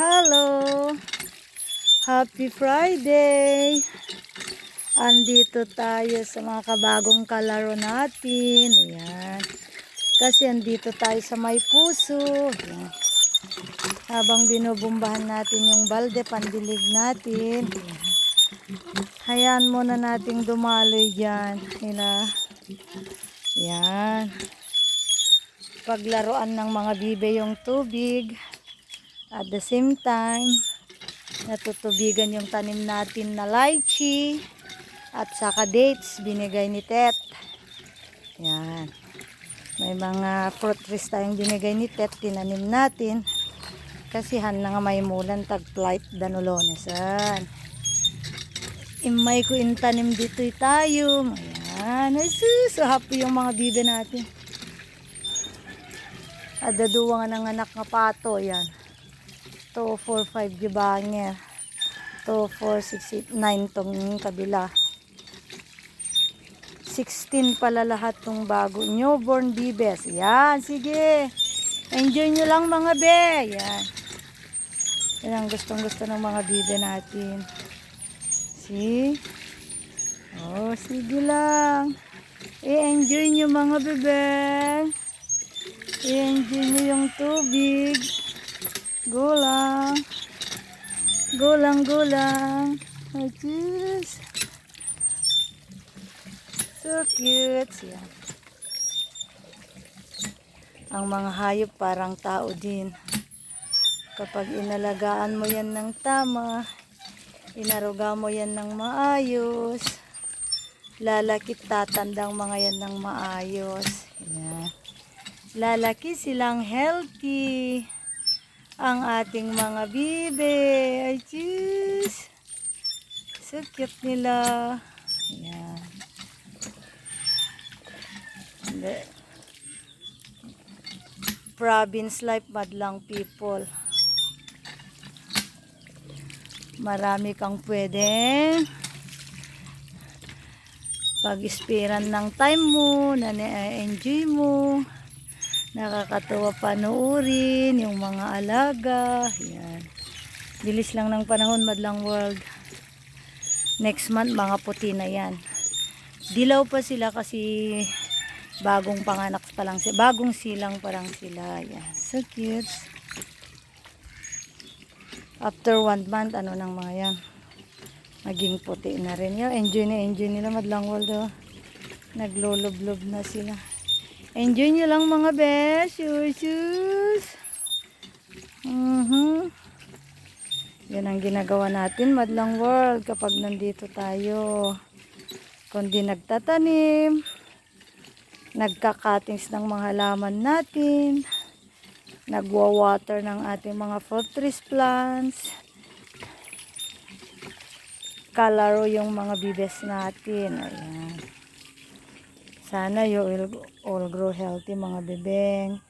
Hello! Happy Friday! Andito tayo sa mga kabagong kalaro natin. Ayan. Kasi andito tayo sa may puso. Ayan. Habang binubumbahan natin yung balde, pandilig natin. Ayan. Hayaan muna nating dumaloy dyan. Nila. Ayan. Paglaruan ng mga bibe yung tubig. At the same time, natutubigan yung tanim natin na lychee. At saka dates, binigay ni Tet. Yan. May mga fruit trees tayong binigay ni Tet, tinanim natin. Kasi han na nga may mulan, tag flight danulones. Yan. Imay ko intanim dito tayo. Ayan. Ay, so happy yung mga bibe natin. At daduwa nga ng anak nga pato. Yan. 2, 4, 5 gibanger. 2, 4, 6, 8, 9 tong kabila. 16 pala lahat tong bago. Newborn bibes. Yan, sige. Enjoy nyo lang mga be. Yan. Yan ang gustong gusto ng mga bibe natin. See? Oh, sige lang. I-enjoy nyo mga bebe. I-enjoy nyo yung tubig. Go lang. Go lang, go lang. Oh, jeez. So cute. Yan. Ang mga hayop parang tao din. Kapag inalagaan mo yan ng tama, inaruga mo yan ng maayos, lalakit tatandang mga yan ng maayos. Yan. Lalaki silang healthy ang ating mga bibe. Ay, jeez. So cute nila. Ayan. Hindi. Province life, madlang people. Marami kang pwedeng pag-ispiran ng time mo, na enjoy mo. Nakakatuwa panuorin yung mga alaga. Yan. Bilis lang ng panahon, madlang world. Next month, mga puti na yan. Dilaw pa sila kasi bagong panganak pa lang sila. Bagong silang pa lang sila. Yan. So cute. After one month, ano nang mga yan. Maging puti na rin. Yan. Enjoy na enjoy nila madlang world. Oh. Nagloloblob na sila. Enjoy nyo lang mga besh. Shoes. Mhm. Yan ang ginagawa natin, Madlang World, kapag nandito tayo. Kundi nagtatanim, nagkakatings ng mga halaman natin, nagwa-water ng ating mga fruit trees plants, kalaro yung mga bibes natin. Ayan. Sana you will all grow healthy mga bebeng.